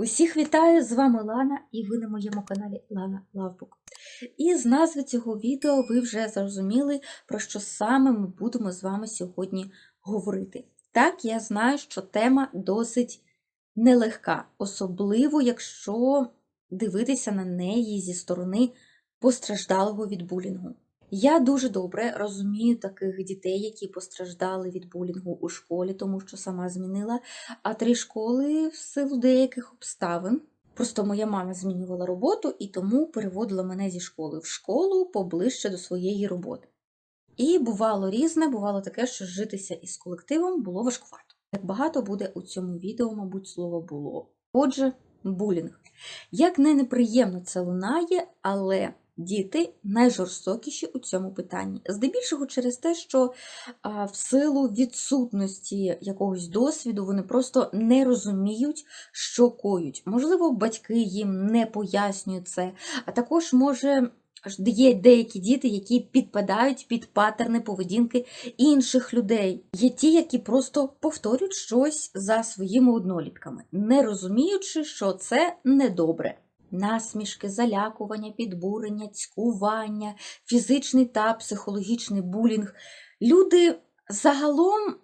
Усіх вітаю! З вами Лана, і ви на моєму каналі Лана Лавбук. І з назви цього відео ви вже зрозуміли, про що саме ми будемо з вами сьогодні говорити. Так, я знаю, що тема досить нелегка, особливо якщо дивитися на неї зі сторони постраждалого від булінгу. Я дуже добре розумію таких дітей, які постраждали від булінгу у школі, тому що сама змінила а три школи в силу деяких обставин. Просто моя мама змінювала роботу і тому переводила мене зі школи в школу поближче до своєї роботи. І бувало різне, бувало таке, що житися із колективом було важкувато. Як багато буде у цьому відео, мабуть, слово було. Отже, булінг. Як не неприємно це лунає, але діти найжорстокіші у цьому питанні. Здебільшого через те, що в силу відсутності якогось досвіду вони просто не розуміють, що коють. Можливо, батьки їм не пояснюють це, а також може. Є деякі діти, які підпадають під патерни поведінки інших людей. Є ті, які просто повторюють щось за своїми однолітками, не розуміючи, що це недобре. Насмішки, залякування, підбурення, цькування, фізичний та психологічний булінг. Люди загалом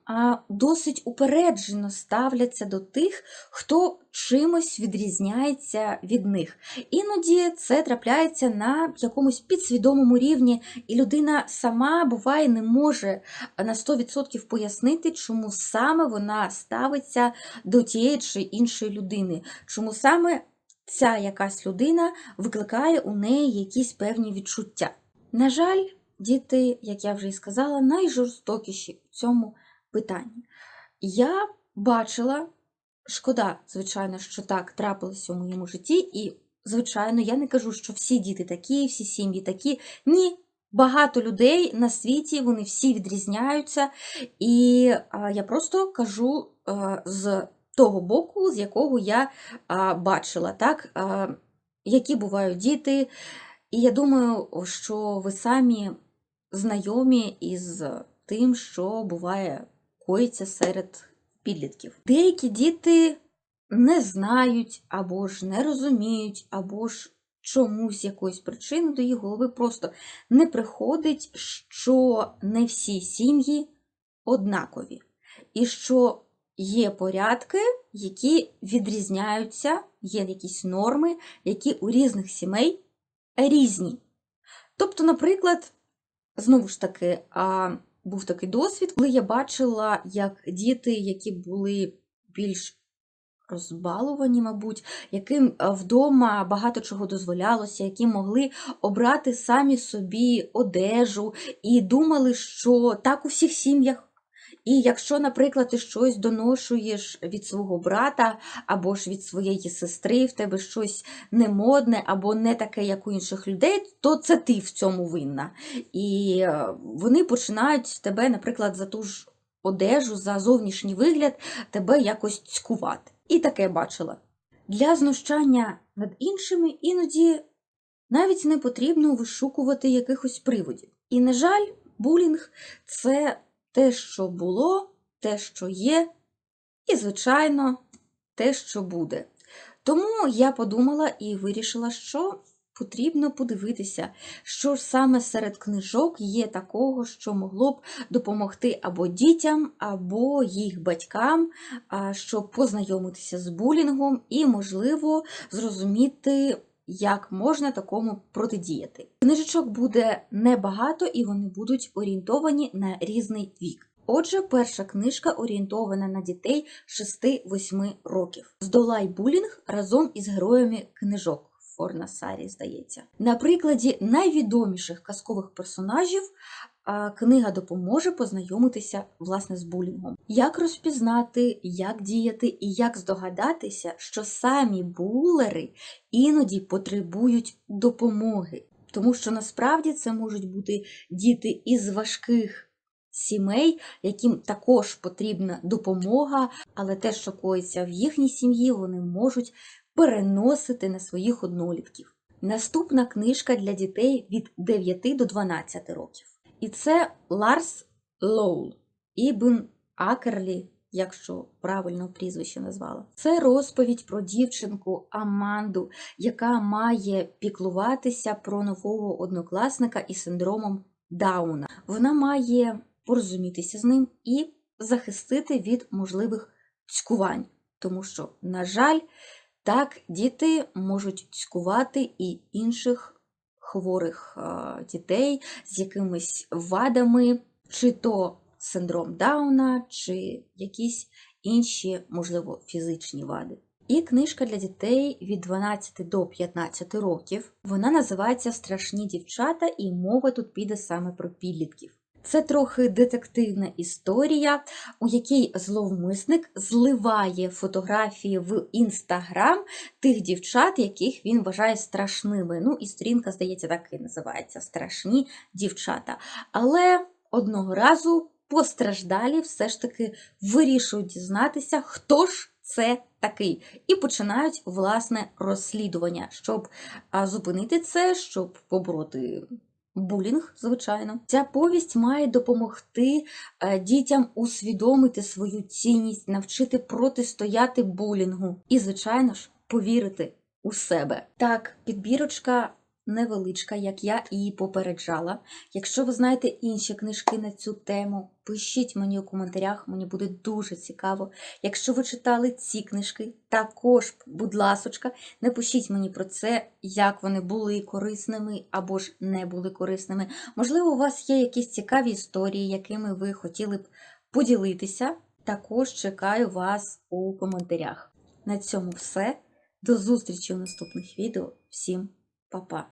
досить упереджено ставляться до тих, хто чимось відрізняється від них. Іноді це трапляється на якомусь підсвідомому рівні, і людина сама буває не може на 100% пояснити, чому саме вона ставиться до тієї чи іншої людини, чому саме ця якась людина викликає у неї якісь певні відчуття. На жаль, діти, як я вже і сказала, найжорстокіші у цьому питанні. Я бачила, шкода, звичайно, що так трапилося у моєму житті, і, звичайно, я не кажу, що всі діти такі, всі сім'ї такі. Ні. Багато людей на світі, вони всі відрізняються, і я просто кажу а, з того боку, з якого я а, бачила, так, а, які бувають діти. І я думаю, що ви самі знайомі із тим, що буває коїться серед підлітків. Деякі діти не знають, або ж не розуміють, або ж чомусь якоїсь причини до їх голови просто не приходить, що не всі сім'ї однакові. І що є порядки, які відрізняються, є якісь норми, які у різних сімей різні. Тобто, наприклад, знову ж таки, був такий досвід, коли я бачила, як діти, які були більш розбалувані, мабуть, яким вдома багато чого дозволялося, які могли обрати самі собі одежу і думали, що так у всіх сім'ях. І якщо, наприклад, ти щось доношуєш від свого брата або ж від своєї сестри, в тебе щось немодне або не таке, як у інших людей, то це ти в цьому винна. І вони починають тебе, наприклад, за ту ж одежу, за зовнішній вигляд, тебе якось цькувати. І таке бачила. Для знущання над іншими іноді навіть не потрібно вишукувати якихось приводів. І, на жаль, булінг це те, що було, те, що є, і, звичайно, те, що буде. Тому я подумала і вирішила, що потрібно подивитися, що ж саме серед книжок є такого, що могло б допомогти або дітям, або їх батькам, щоб познайомитися з булінгом і, можливо, зрозуміти. Як можна такому протидіяти? Книжечок буде небагато і вони будуть орієнтовані на різний вік. Отже, перша книжка орієнтована на дітей 6-8 років. Здолай булінг разом із героями книжок. Форна Сарі, здається. На прикладі найвідоміших казкових персонажів книга допоможе познайомитися власне з булінгом. Як розпізнати, як діяти і як здогадатися, що самі булери іноді потребують допомоги. Тому що насправді це можуть бути діти із важких сімей, яким також потрібна допомога, але те, що коїться в їхній сім'ї, вони можуть переносити на своїх однолітків. Наступна книжка для дітей від 9 до 12 років. І це Ларс Лоул Ібн Акерлі, якщо правильно прізвище назвала. Це розповідь про дівчинку Аманду, яка має піклуватися про нового однокласника із синдромом Дауна. Вона має порозумітися з ним і захистити від можливих цькувань, тому що, на жаль, так діти можуть цькувати і інших хворих е, дітей з якимись вадами, чи то синдром Дауна, чи якісь інші, можливо, фізичні вади. І книжка для дітей від 12 до 15 років. Вона називається Страшні дівчата, і мова тут піде саме про підлітків. Це трохи детективна історія, у якій зловмисник зливає фотографії в інстаграм тих дівчат, яких він вважає страшними. Ну і сторінка, здається, так і називається Страшні дівчата. Але одного разу постраждалі все ж таки вирішують дізнатися, хто ж це такий, і починають власне розслідування, щоб зупинити це, щоб побороти. Булінг, звичайно, ця повість має допомогти е, дітям усвідомити свою цінність, навчити протистояти булінгу і, звичайно ж, повірити у себе. Так, підбірочка невеличка, як я і попереджала. Якщо ви знаєте інші книжки на цю тему, пишіть мені у коментарях, мені буде дуже цікаво. Якщо ви читали ці книжки, також, будь ласочка, напишіть мені про це, як вони були корисними або ж не були корисними. Можливо, у вас є якісь цікаві історії, якими ви хотіли б поділитися. Також чекаю вас у коментарях. На цьому все. До зустрічі у наступних відео. Всім па-па!